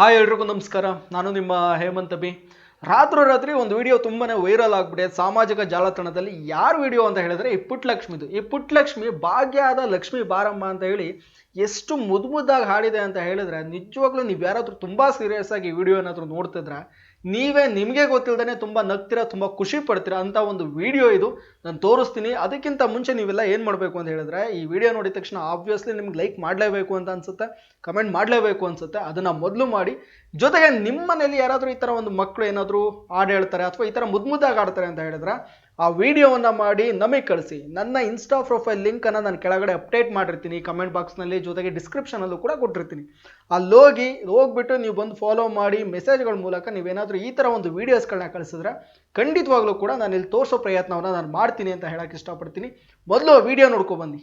Hi ಎಲ್ರಿಗೂ ನಮಸ್ಕಾರ. ನಾನು ನಿಮ್ಮ ಹೇಮಂತ್ ಬಿ ರಾತ್ರೋರಾತ್ರಿ ಒಂದು ವಿಡಿಯೋ ತುಂಬಾ ವೈರಲ್ ಆಗ್ಬಿಟ್ಟೆ ಸಾಮಾಜಿಕ ಜಾಲತಾಣದಲ್ಲಿ ಯಾರು ವಿಡಿಯೋ ಅಂತ ಹೇಳಿದ್ರೆ ಈ ಪುಟ್ಲಕ್ಷ್ಮಿದು. ಈ ಪುಟ್ಲಕ್ಷ್ಮಿ ಭಾಗ್ಯದ ಲಕ್ಷ್ಮಿ ಬಾರಮ್ಮ ಅಂತ ಹೇಳಿ ಎಷ್ಟು ಮುದ್ದು ಮುದ್ದಾಗಿ ಹಾಡಿದೆ ಅಂತ ಹೇಳಿದ್ರೆ ನಿಜವಾಗ್ಲೂ ನೀವು ಯಾರಾದರೂ ತುಂಬ ಸೀರಿಯಸ್ ಆಗಿ ವಿಡಿಯೋ ಏನಾದರೂ ನೋಡ್ತಿದ್ರೆ? ನೀವೇ ನಿಮಗೆ ಗೊತ್ತಿಲ್ಲದೇ ತುಂಬ ನಗ್ತೀರಾ, ತುಂಬ ಖುಷಿ ಪಡ್ತೀರಾ ಅಂತ ಒಂದು ವಿಡಿಯೋ ಇದು. ನಾನು ತೋರಿಸ್ತೀನಿ. ಅದಕ್ಕಿಂತ ಮುಂಚೆ ನೀವೆಲ್ಲ ಏನು ಮಾಡಬೇಕು ಅಂತ ಹೇಳಿದ್ರೆ, ಈ ವಿಡಿಯೋ ನೋಡಿದ ತಕ್ಷಣ ಆಬ್ವಿಯಸ್ಲಿ ನಿಮ್ಗೆ ಲೈಕ್ ಮಾಡಲೇಬೇಕು ಅಂತ ಅನ್ಸುತ್ತೆ ಕಮೆಂಟ್ ಮಾಡಲೇಬೇಕು ಅನ್ಸುತ್ತೆ, ಅದನ್ನು ಮೊದಲು ಮಾಡಿ. ಜೊತೆಗೆ ನಿಮ್ಮ ಮನೇಲಿ ಯಾರಾದರೂ ಈ ಥರ ಒಂದು ಮಕ್ಕಳು ಏನಾದರೂ ಹಾಡು ಹೇಳ್ತಾರೆ ಅಥವಾ ಈ ಥರ ಮುದ್ದು ಮುದ್ದಾಗಿ ಆಡ್ತಾರೆ ಅಂತ ಹೇಳಿದ್ರೆ ಆ ವಿಡಿಯೋವನ್ನ ಮಾಡಿ ನಮಗೆ ಕಳಿಸಿ. ನನ್ನ ಇನ್ಸ್ಟಾ ಪ್ರೊಫೈಲ್ ಲಿಂಕನ್ನು ನಾನು ಕೆಳಗಡೆ ಅಪ್ಡೇಟ್ ಮಾಡಿರ್ತೀನಿ. ಕಮೆಂಟ್ ಬಾಕ್ಸ್ನಲ್ಲಿ ಜೊತೆಗೆ ಡಿಸ್ಕ್ರಿಪ್ಷನಲ್ಲೂ ಕೂಡ ಕೊಟ್ಟಿರ್ತೀನಿ. ಅಲ್ಲೋಗಿ ಹೋಗ್ಬಿಟ್ಟು ನೀವು ಬಂದು ಫಾಲೋ ಮಾಡಿ ಮೆಸೇಜ್ಗಳ ಮೂಲಕ ನೀವೇನಾದರೂ ಈ ಥರ ಒಂದು ವೀಡಿಯೋಸ್ಗಳನ್ನ ಕಳಿಸಿದ್ರೆ ಖಂಡಿತವಾಗ್ಲೂ ಕೂಡ ನಾನು ಇಲ್ಲಿ ತೋರಿಸೋ ಪ್ರಯತ್ನವನ್ನು ನಾನು ಮಾಡ್ತೀನಿ ಅಂತ ಹೇಳಕ್ಕೆ ಇಷ್ಟಪಡ್ತೀನಿ. ಮೊದಲು ವಿಡಿಯೋ ನೋಡ್ಕೊ ಬನ್ನಿ.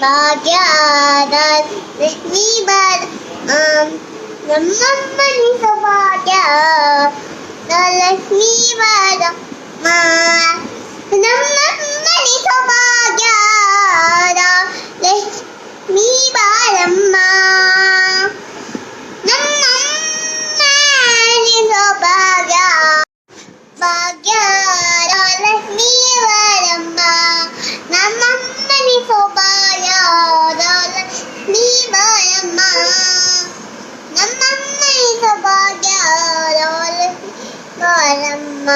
ഭാഗ്യ ആദാൽ ലക്ഷ്മി ഭാര നമ്മമ്മനി സൗഭാഗ്യ ലക്ഷ്മി ഭാര നമ്മമ്മനി സൗഭാഗ്യ ലക്ഷ്മി ഭാരമ്മ നമ്മമ്മനി സൗഭാഗ്യ ഭാഗ്യ ವರಮ್ಮ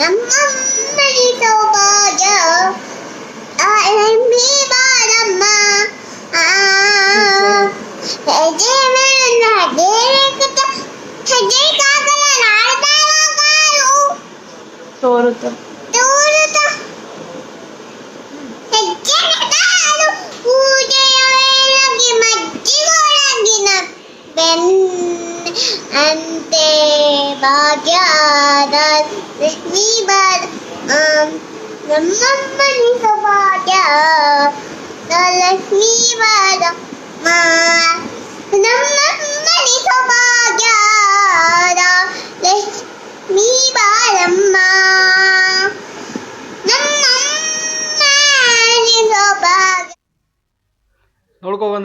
ನಮ್ಮಮ್ಮನಿ ಸೌಭಾಗ್ಯ ಲಕ್ಷ್ಮೀ ವರಮ್ಮ ಹೆಜ್ಜೆ ಮೇಲೆ ದೇವಕತ ಹೆಜ್ಜೆ ಕಾಕಲ ನಾಡ್ದಾಳು ತೋರುತ್ತ ದೂರದ ಹೆಜ್ಜೆ ನಡಾಳು ಪೂಜೆಯ ವೇಳೆಗೆ ಮಜ್ಜಿಗೊಳಗಿನ ಬೆನ್ ಅಂತೆ ഭാഗ്യാദാൻ ലക്ഷ്മി ബാലാം ബ്രഹ്മണി സഭാഗ്യ ലക്ഷ്മി ബാല മാ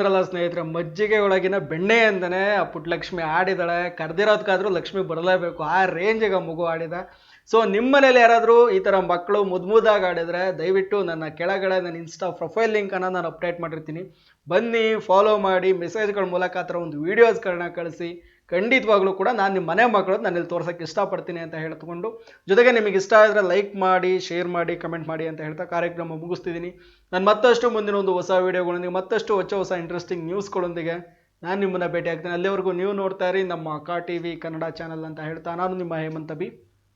ಬಂದ್ರಲ್ಲ ಸ್ನೇಹಿತರೆ, ಮಜ್ಜಿಗೆ ಒಳಗಿನ ಬೆಣ್ಣೆ ಅಂತಾನೆ ಆ ಪುಟ್ಲಕ್ಷ್ಮಿ ಆಡಿದಾಳೆ ಕರೆದಿರೋದಕ್ಕಾದ್ರೂ ಲಕ್ಷ್ಮಿ ಬರಲೇಬೇಕು. ಆ ರೇಂಜಿಗೆ ಮಗು ಆಡಿದ ಸೊ ನಿಮ್ಮ ಮನೇಲಿ ಯಾರಾದರೂ ಈ ಥರ ಮಕ್ಕಳು ಮುದ್ಮುದಾಗಿ ಆಡಿದ್ರೆ ದಯವಿಟ್ಟು ನನ್ನ ಕೆಳಗಡೆ ನನ್ನ ಇನ್ಸ್ಟಾ ಪ್ರೊಫೈಲ್ ಲಿಂಕನ್ನು ನಾನು ಅಪ್ಡೇಟ್ ಮಾಡಿರ್ತೀನಿ. ಬನ್ನಿ ಫಾಲೋ ಮಾಡಿ ಮೆಸೇಜ್ಗಳ ಮೂಲಕ ಆ ಥರ ಒಂದು ವೀಡಿಯೋಸ್ಗಳನ್ನ ಕಳಿಸಿ. ಖಂಡಿತವಾಗ್ಲೂ ಕೂಡ ನಾನು ನಿಮ್ಮ ಮನೆ ಮಕ್ಕಳು ನಾನು ಇಲ್ಲಿ ತೋರ್ಸೋಕ್ಕೆ ಇಷ್ಟಪಡ್ತೀನಿ ಅಂತ ಹೇಳ್ಕೊಂಡು ಜೊತೆಗೆ ನಿಮಗೆ ಇಷ್ಟ ಆದರೆ ಲೈಕ್ ಮಾಡಿ ಶೇರ್ ಮಾಡಿ ಕಮೆಂಟ್ ಮಾಡಿ ಅಂತ ಹೇಳ್ತಾ ಕಾರ್ಯಕ್ರಮ ಮುಗಿಸ್ತಿದ್ದೀನಿ ನಾನು ಮತ್ತಷ್ಟು ಮುಂದಿನ ಒಂದು ಹೊಸ ವೀಡಿಯೋಗಳೊಂದಿಗೆ, ಮತ್ತಷ್ಟು ಹೊಸ ಹೊಸ ಇಂಟ್ರೆಸ್ಟಿಂಗ್ ನ್ಯೂಸ್ಗಳೊಂದಿಗೆ ನಾನು ನಿಮ್ಮನ್ನು ಭೇಟಿ ಆಗ್ತೇನೆ ಅಲ್ಲಿವರೆಗೂ ನೀವು ನೋಡ್ತಾ ಇರಿ ನಮ್ಮ ಕಾ ಟಿ ವಿ ಕನ್ನಡ ಚಾನಲ್ ಅಂತ ಹೇಳ್ತಾ, ನಾನು ನಿಮ್ಮ ಹೇಮಂತ ಬಿ